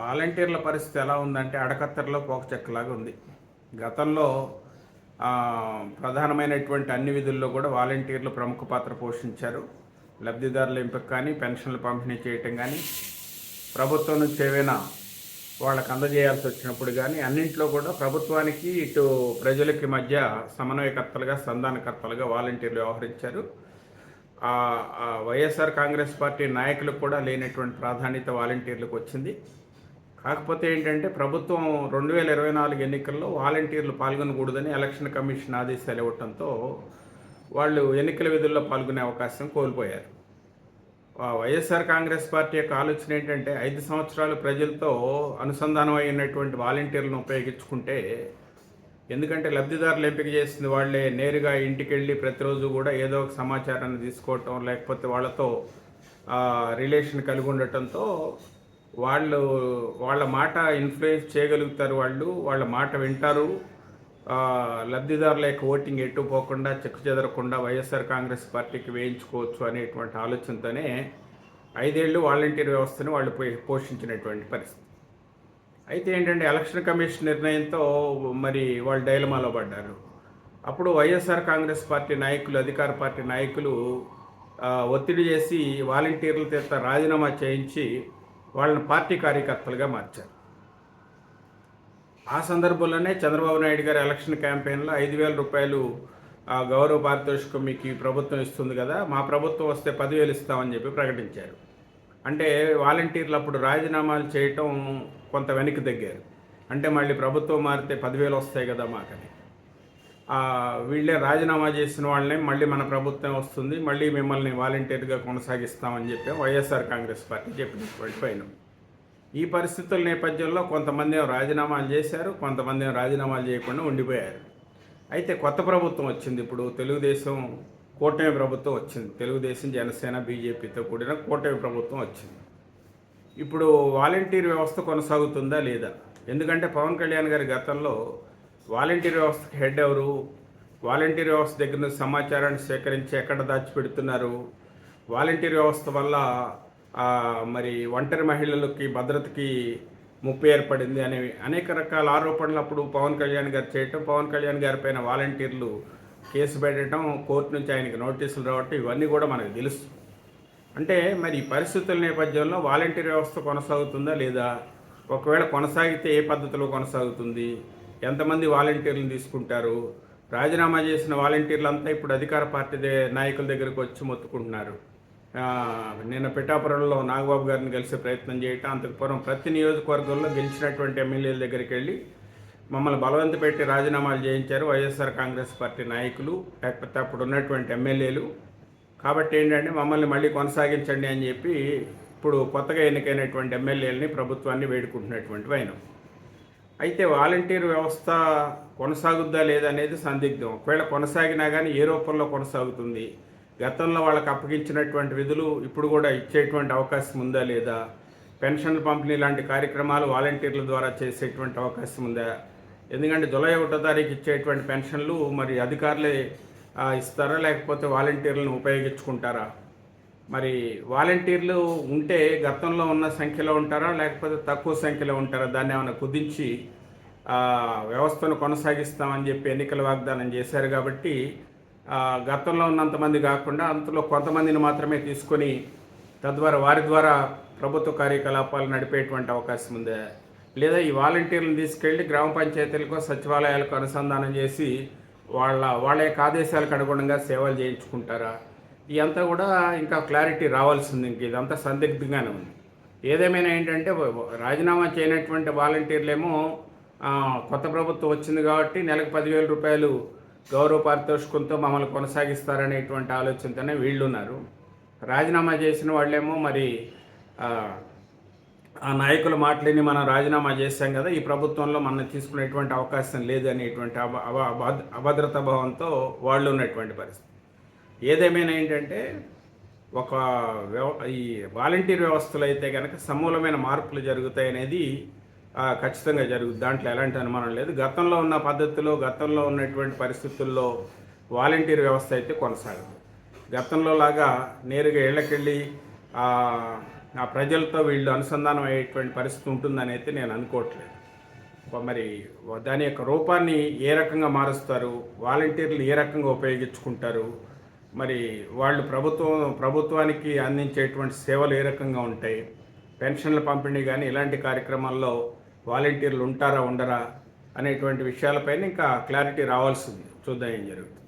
వాలంటీర్ల పరిస్థితి ఎలా ఉందంటే అడకత్తెరలో పోక చెక్కలాగా ఉంది. గతంలో ప్రధానమైనటువంటి అన్ని విధుల్లో కూడా వాలంటీర్లు ప్రముఖ పాత్ర పోషించారు. లబ్ధిదారుల ఎంపిక కానీ పెన్షన్లు పంపిణీ చేయటం కానీ ప్రభుత్వం నుంచి ఏవైనా వాళ్ళకు అందజేయాల్సి వచ్చినప్పుడు కానీ అన్నింట్లో కూడా ప్రభుత్వానికి ఇటు ప్రజలకి మధ్య సమన్వయకర్తలుగా సంధానకర్తలుగా వాలంటీర్లు వ్యవహరించారు. వైఎస్ఆర్ కాంగ్రెస్ పార్టీ నాయకులకు కూడా లేనటువంటి ప్రాధాన్యత వాలంటీర్లకు వచ్చింది. కాకపోతే ఏంటంటే ప్రభుత్వం రెండు వేల ఇరవై నాలుగు ఎన్నికల్లో వాలంటీర్లు పాల్గొనకూడదని ఎలక్షన్ కమిషన్ ఆదేశాలు ఇవ్వటంతో వాళ్ళు ఎన్నికల విధుల్లో పాల్గొనే అవకాశం కోల్పోయారు. వైఎస్ఆర్ కాంగ్రెస్ పార్టీ యొక్క ఆలోచన ఏంటంటే ఐదు సంవత్సరాలు ప్రజలతో అనుసంధానం అయినటువంటి వాలంటీర్లను ఉపయోగించుకుంటే ఎందుకంటే లబ్ధిదారులు ఎంపిక చేసింది వాళ్ళే నేరుగా ఇంటికి వెళ్ళి ప్రతిరోజు కూడా ఏదో ఒక సమాచారాన్ని తీసుకోవటం లేకపోతే వాళ్ళతో రిలేషన్ కలిగి ఉండటంతో వాళ్ళు వాళ్ళ మాట ఇన్ఫ్లుయెన్స్ చేయగలుగుతారు వాళ్ళు వాళ్ళ మాట వింటారు. లబ్ధిదారుల యొక్క ఓటింగ్ ఎటు పోకుండా చెక్కు చెదరకుండా వైఎస్ఆర్ కాంగ్రెస్ పార్టీకి వేయించుకోవచ్చు అనేటువంటి ఆలోచనతోనే ఐదేళ్ళు వాలంటీర్ వ్యవస్థను వాళ్ళు పోషించినటువంటి పరిస్థితి. అయితే ఏంటంటే ఎలక్షన్ కమిషన్ నిర్ణయంతో మరి వాళ్ళు డైలమాలో పడ్డారు. అప్పుడు వైఎస్ఆర్ కాంగ్రెస్ పార్టీ నాయకులు అధికార పార్టీ నాయకులు ఒత్తిడి చేసి వాలంటీర్ల చేత రాజీనామా చేయించి వాళ్ళని పార్టీ కార్యకర్తలుగా మార్చారు. ఆ సందర్భంలోనే చంద్రబాబు నాయుడు గారి ఎలక్షన్ క్యాంపెయిన్లో ఐదు వేల రూపాయలు ఆ, గౌరవ పారితోషికం మీకు ఈ ప్రభుత్వం ఇస్తుంది కదా మా ప్రభుత్వం వస్తే పదివేలు ఇస్తామని చెప్పి ప్రకటించారు. అంటే వాలంటీర్లు అప్పుడు రాజీనామాలు చేయటం కొంత వెనక్కి తగ్గారు. అంటే మళ్ళీ ప్రభుత్వం మారితే పదివేలు వస్తాయి కదా మాకని. వీళ్ళే రాజీనామా చేసిన వాళ్ళని మళ్ళీ మన ప్రభుత్వం వస్తుంది మళ్ళీ మిమ్మల్ని వాలంటీర్గా కొనసాగిస్తామని చెప్పి వైఎస్ఆర్ కాంగ్రెస్ పార్టీ చెప్పినటువంటి పైన ఈ పరిస్థితుల నేపథ్యంలో కొంతమంది రాజీనామాలు చేశారు కొంతమంది రాజీనామాలు చేయకుండా ఉండిపోయారు. అయితే కొత్త ప్రభుత్వం వచ్చింది ఇప్పుడు తెలుగుదేశం కూటమి ప్రభుత్వం వచ్చింది తెలుగుదేశం జనసేన బీజేపీతో కూడిన కూటమి ప్రభుత్వం వచ్చింది. ఇప్పుడు వాలంటీర్ వ్యవస్థ కొనసాగుతుందా లేదా? ఎందుకంటే పవన్ కళ్యాణ్ గారి గతంలో వాలంటీర్ వ్యవస్థకి హెడ్ ఎవరు? వాలంటీర్ వ్యవస్థ దగ్గర నుంచి సమాచారాన్ని సేకరించి ఎక్కడ దాచిపెడుతున్నారు? వాలంటీర్ వ్యవస్థ వల్ల మరి ఒంటరి మహిళలకి భద్రతకి ముప్పు ఏర్పడింది అనే అనేక రకాల ఆరోపణలు అప్పుడు పవన్ కళ్యాణ్ గారు చేయటం పవన్ కళ్యాణ్ గారి పైన వాలంటీర్లు కేసు పెట్టడం కోర్టు నుంచి ఆయనకి నోటీసులు రావటం ఇవన్నీ కూడా మనకు తెలుసు. అంటే మరి ఈ పరిస్థితుల నేపథ్యంలో వాలంటీర్ వ్యవస్థ కొనసాగుతుందా లేదా? ఒకవేళ కొనసాగితే ఏ పద్ధతిలో కొనసాగుతుంది? ఎంతమంది వాలంటీర్లను తీసుకుంటారు? రాజీనామా చేసిన వాలంటీర్లంతా ఇప్పుడు అధికార పార్టీ నాయకుల దగ్గరకు వచ్చి మొత్తుకుంటున్నారు. నేను నిన్న పిఠాపురంలో నాగబాబు గారిని కలిసే ప్రయత్నం చేయటం అంతకుపూర్వం ప్రతి నియోజకవర్గంలో గెలిచినటువంటి ఎమ్మెల్యేల దగ్గరికి వెళ్ళి మమ్మల్ని బలవంత పెట్టి రాజీనామాలు చేయించారు వైఎస్ఆర్ కాంగ్రెస్ పార్టీ నాయకులు లేకపోతే అప్పుడు ఉన్నటువంటి ఎమ్మెల్యేలు. కాబట్టి ఏంటంటే మమ్మల్ని మళ్ళీ కొనసాగించండి అని చెప్పి ఇప్పుడు కొత్తగా ఎన్నికైనటువంటి ఎమ్మెల్యేలని ప్రభుత్వాన్ని వేడుకుంటున్నటువంటి వైనం. అయితే వాలంటీర్ వ్యవస్థ కొనసాగుద్దా లేదా అనేది సందిగ్ధం. ఒకవేళ కొనసాగినా కానీ ఏ రూపంలో కొనసాగుతుంది? గతంలో వాళ్ళకి అప్పగించినటువంటి విధులు ఇప్పుడు కూడా ఇచ్చేటువంటి అవకాశం ఉందా లేదా? పెన్షన్ పంపిణీ లాంటి కార్యక్రమాలు వాలంటీర్ల ద్వారా చేసేటువంటి అవకాశం ఉందా? ఎందుకంటే జూలై ఒకటో తారీఖు ఇచ్చేటువంటి పెన్షన్లు మరి అధికారులే ఇస్తారా? లేకపోతే వాలంటీర్లను ఉపయోగించుకుంటారా? మరి వాలంటీర్లు ఉంటే గతంలో ఉన్న సంఖ్యలో ఉంటారా? లేకపోతే తక్కువ సంఖ్యలో ఉంటారా? దాన్ని ఏమైనా కుదించి వ్యవస్థను కొనసాగిస్తామని చెప్పి ఎన్నికల వాగ్దానం చేశారు కాబట్టి గతంలో ఉన్నంతమంది కాకుండా అంతలో కొంతమందిని మాత్రమే తీసుకొని తద్వారా వారి ద్వారా ప్రభుత్వ కార్యకలాపాలు నడిపేటువంటి అవకాశం ఉందా? లేదా ఈ వాలంటీర్లను తీసుకెళ్ళి గ్రామ పంచాయతీలకు సచివాలయాలకు అనుసంధానం చేసి వాళ్ళ వాళ్ళ యొక్క ఆదేశాలకు అనుగుణంగా సేవలు చేయించుకుంటారా? ఇదంతా కూడా ఇంకా క్లారిటీ రావాల్సింది ఇంక ఇదంతా సందిగ్ధంగానే ఉంది. ఏదేమైనా ఏంటంటే రాజీనామా చేయనటువంటి వాలంటీర్లేమో కొత్త ప్రభుత్వం వచ్చింది కాబట్టి నెలకు పదివేల రూపాయలు గౌరవ పారితోషికంతో మమ్మల్ని కొనసాగిస్తారనేటువంటి ఆలోచనతోనే వీళ్ళు ఉన్నారు రాజీనామా చేసిన వాళ్ళేమో మరి ఆ, నాయకుల మాటలని మనం రాజీనామా చేశాం కదా ఈ ప్రభుత్వంలో మనం తీసుకునేటువంటి అవకాశం లేదు అనేటువంటి అభ అభ- అభ- అభద్రతా భావంతో వాళ్ళు ఉన్నటువంటి పరిస్థితి. ఏదేమైనా ఏంటంటే ఒక వ్యవ ఈ వాలంటీర్ వ్యవస్థలో అయితే కనుక సమూలమైన మార్పులు జరుగుతాయి అనేది ఖచ్చితంగా జరుగుతుంది దాంట్లో ఎలాంటి అనుమానం లేదు. గతంలో ఉన్న పద్ధతిలో గతంలో ఉన్నటువంటి పరిస్థితుల్లో వాలంటీర్ వ్యవస్థ అయితే కొనసాగదు. గతంలో లాగా నేరుగా ఇళ్ళకెళ్ళి ఆ ప్రజలతో వీళ్ళు అనుసంధానం అయ్యేటువంటి పరిస్థితి ఉంటుందని అయితే నేను అనుకోవట్లేదు. మరి దాని యొక్క రూపాన్ని ఏ రకంగా మారుస్తారు? వాలంటీర్లు ఏ రకంగా ఉపయోగించుకుంటారు? మరి వాళ్ళు ప్రభుత్వం ప్రభుత్వానికి అందించేటువంటి సేవలు ఏ రకంగా ఉంటాయి? పెన్షన్ల పంపిణీ కానీ ఇలాంటి కార్యక్రమాల్లో వాలంటీర్లు ఉంటారా ఉండరా అనేటువంటి విషయాలపైన ఇంకా క్లారిటీ రావాల్సింది. చూద్దాం ఏం జరుగుతుంది.